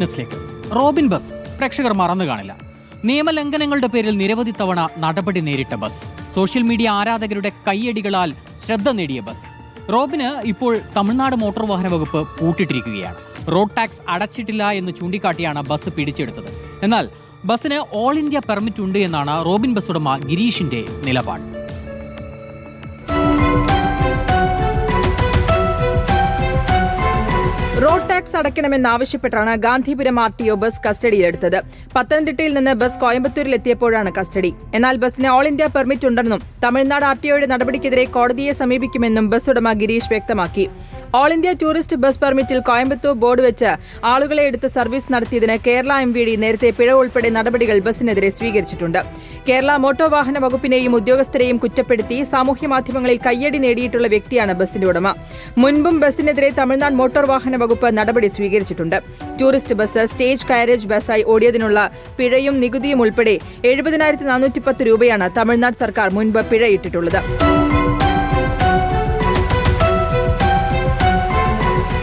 ന്യൂസിലേക്ക്. Robin bus. പ്രേക്ഷകർ മറന്നു കാണില്ല. നിയമലംഘനങ്ങളുടെ പേരിൽ നിരവധി തവണ നടപടി നേരിട്ട ബസ്. സോഷ്യൽ മീഡിയ ആരാധകരുടെ കൈയടികളാൽ ശ്രദ്ധ നേടിയ ബസ്. റോബിന് ഇപ്പോൾ തമിഴ്നാട് മോട്ടോർ വാഹന വകുപ്പ് പൂട്ടിട്ടിരിക്കുകയാണ്. റോഡ് ടാക്സ് അടച്ചിട്ടില്ല എന്ന് ചൂണ്ടിക്കാട്ടിയാണ് ബസ് പിടിച്ചെടുത്തത്. എന്നാൽ ബസ്സിന് ഓൾ ഇന്ത്യ പെർമിറ്റ് ഉണ്ട് എന്നാണ് റോബിൻ ബസ് ഉടമ ഗിരീഷിന്റെ നിലപാട്. Road tax അടയ്ക്കണമെന്നാവശ്യപ്പെട്ടാണ് Gandhipuram R T O bus കസ്റ്റഡിയിലെടുത്തത്. പത്തനംതിട്ടയിൽ നിന്ന് ബസ് കോയമ്പത്തൂരിൽ എത്തിയപ്പോഴാണ് കസ്റ്റഡി. എന്നാൽ ബസിന് ഓൾ ഇന്ത്യ പെർമിറ്റ് ഉണ്ടെന്നും തമിഴ്നാട് ആർ ടി ഒയുടെ നടപടിക്കെതിരെ കോടതിയെ സമീപിക്കുമെന്നും ബസ് ഉടമ ഗിരീഷ് വ്യക്തമാക്കി. ഓൾ ഇന്ത്യ ടൂറിസ്റ്റ് ബസ് പെർമിറ്റിൽ കോയമ്പത്തൂർ ബോർഡ് വെച്ച് ആളുകളെ എടുത്ത് സർവീസ് നടത്തിയതിന് കേരള എം വി ഡി നേരത്തെ പിഴ ഉൾപ്പെടെ നടപടികൾ ബസിനെതിരെ സ്വീകരിച്ചിട്ടുണ്ട്. കേരള മോട്ടോർ വാഹന വകുപ്പിനെയും ഉദ്യോഗസ്ഥരെയും കുറ്റപ്പെടുത്തി സാമൂഹ്യ മാധ്യമങ്ങളിൽ കയ്യടി നേടിയിട്ടുള്ള വ്യക്തിയാണ് ബസിന്റെ ഉടമ. മുൻപും ബസിനെതിരെ തമിഴ്നാട് മോട്ടോർ വാഹന വകുപ്പ് നടപടി സ്വീകരിച്ചിട്ടുണ്ട്. ടൂറിസ്റ്റ് ബസ് സ്റ്റേജ് കാരേജ് ബസ്സായി ഓടിയതിനുള്ള പിഴയും നികുതിയും ഉൾപ്പെടെ എഴുപതിനായിരത്തി നാനൂറ്റി പത്ത് രൂപയാണ് തമിഴ്നാട് സർക്കാർ മുൻപ് പിഴയിട്ടിട്ടുള്ളത്.